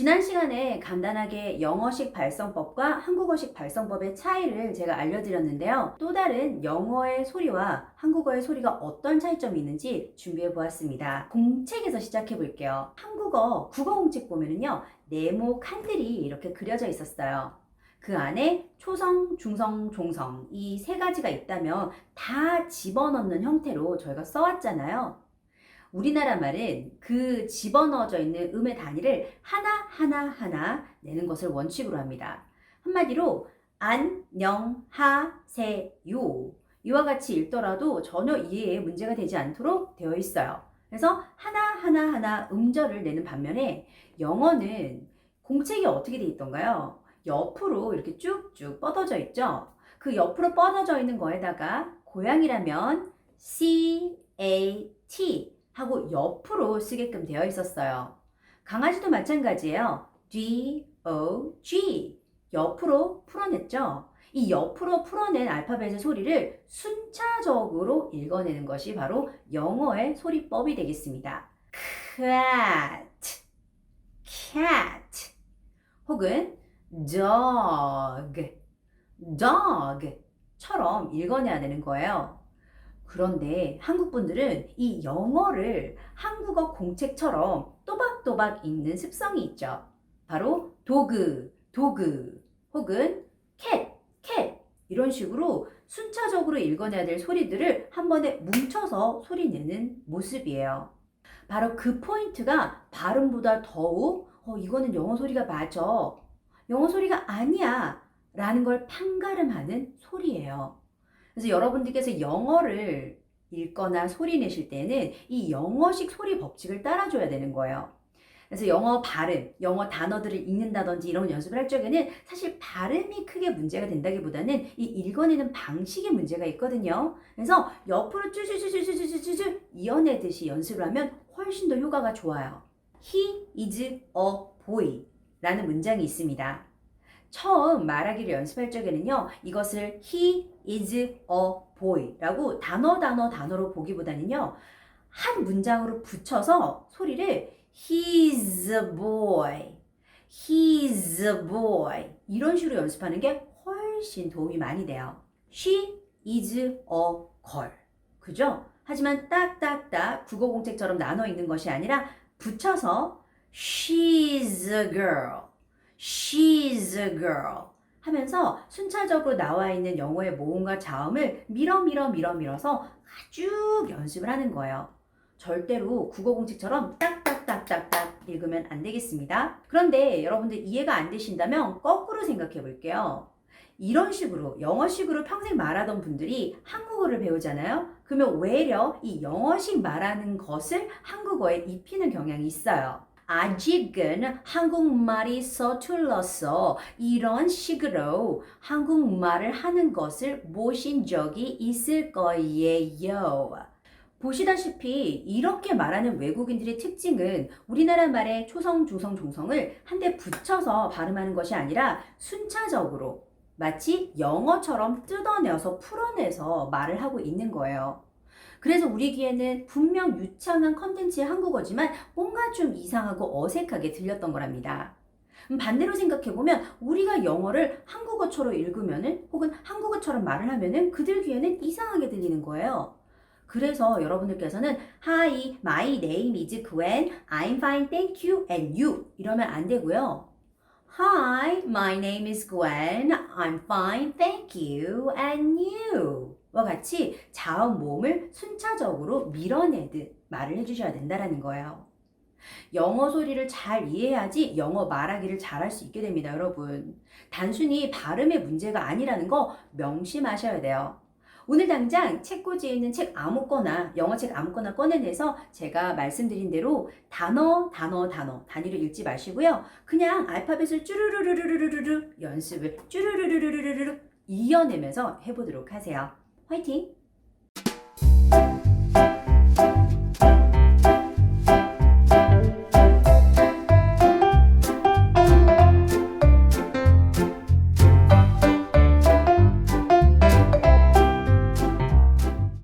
지난 시간에 간단하게 영어식 발성법과 한국어식 발성법의 차이를 제가 알려드렸는데요. 또 다른 영어의 소리와 한국어의 소리가 어떤 차이점이 있는지 준비해 보았습니다. 공책에서 시작해 볼게요. 한국어 국어 공책 보면은요, 네모 칸들이 이렇게 그려져 있었어요. 그 안에 초성, 중성, 종성 이 세 가지가 있다면 다 집어넣는 형태로 저희가 써왔잖아요. 우리나라 말은 그 집어넣어져 있는 음의 단위를 하나하나 하나 내는 것을 원칙으로 합니다. 한마디로 안녕하세요 이와 같이 읽더라도 전혀 이해에 문제가 되지 않도록 되어 있어요. 그래서 하나하나 하나 음절을 내는 반면에 영어는 공책이 어떻게 돼 있던가요? 옆으로 이렇게 쭉쭉 뻗어져 있죠. 그 옆으로 뻗어져 있는 거에다가 고양이라면 C A T 하고 옆으로 쓰게끔 되어 있었어요. 강아지도 마찬가지예요. D O G 옆으로 풀어냈죠. 이 옆으로 풀어낸 알파벳의 소리를 순차적으로 읽어내는 것이 바로 영어의 소리법이 되겠습니다. cat, cat 혹은 dog, dog처럼 읽어내야 되는 거예요. 그런데 한국 분들은 이 영어를 한국어 공책처럼 또박또박 읽는 습성이 있죠. 바로 도그, 도그, 혹은 캣, 캣 이런 식으로 순차적으로 읽어내야 될 소리들을 한 번에 뭉쳐서 소리 내는 모습이에요. 바로 그 포인트가 발음보다 더욱 어, 이거는 영어 소리가 맞아. 영어 소리가 아니야. 라는 걸 판가름하는 소리예요. 그래서 여러분들께서 영어를 읽거나 소리 내실 때는 이 영어식 소리 법칙을 따라줘야 되는 거예요. 그래서 영어 발음, 영어 단어들을 읽는다든지 이런 연습을 할 적에는 사실 발음이 크게 문제가 된다기보다는 이 읽어내는 방식에 문제가 있거든요. 그래서 옆으로 쭈쭈쭈쭈쭈쭈쭈 이어내듯이 연습을 하면 훨씬 더 효과가 좋아요. He is a boy 라는 문장이 있습니다. 처음 말하기를 연습할 적에는요, 이것을 he is a boy 라고 단어, 단어, 단어로 보기보다는요, 한 문장으로 붙여서 소리를 he's a boy, he's a boy 이런 식으로 연습하는 게 훨씬 도움이 많이 돼요. she is a girl. 그죠? 하지만 딱딱딱 국어 공책처럼 나눠 있는 것이 아니라 붙여서 she's a girl. She's a girl. 하면서 순차적으로 나와 있는 영어의 모음과 자음을 밀어 밀어 밀어 밀어서 쭉 연습을 하는 거예요. 절대로 국어 공책처럼 딱딱딱딱딱 읽으면 안 되겠습니다. 그런데 여러분들 이해가 안 되신다면 거꾸로 생각해 볼게요. 이런 식으로 영어식으로 평생 말하던 분들이 한국어를 배우잖아요. 그러면 외려 이 영어식 말하는 것을 한국어에 입히는 경향이 있어요. 아직은 한국말이 서툴러서 이런 식으로 한국말을 하는 것을 보신 적이 있을 거예요. 보시다시피 이렇게 말하는 외국인들의 특징은 우리나라 말의 초성, 중성, 종성을 한데 붙여서 발음하는 것이 아니라 순차적으로 마치 영어처럼 뜯어내서 풀어내서 말을 하고 있는 거예요. 그래서 우리 귀에는 분명 유창한 컨텐츠의 한국어지만 뭔가 좀 이상하고 어색하게 들렸던 거랍니다. 음, 반대로 생각해보면 우리가 영어를 한국어처럼 읽으면은 혹은 한국어처럼 말을 하면은 그들 귀에는 이상하게 들리는 거예요. 그래서 여러분들께서는 Hi, my name is Gwen. I'm fine, thank you, and you 이러면 안 되고요. Hi, my name is Gwen. I'm fine, thank you, and you. 와 같이 자음 모음을 순차적으로 밀어내듯 말을 해주셔야 된다라는 거예요. 영어 소리를 잘 이해해야지 영어 말하기를 잘할 수 있게 됩니다, 여러분. 단순히 발음의 문제가 아니라는 거 명심하셔야 돼요. 오늘 당장 책꽂이에 있는 책 아무거나 영어 책 아무거나 꺼내내서 제가 말씀드린 대로 단어 단어 단어 단위로 읽지 마시고요. 그냥 알파벳을 쭈르르르르르르르 연습을 쭈르르르르르르 이어내면서 해보도록 하세요. 快请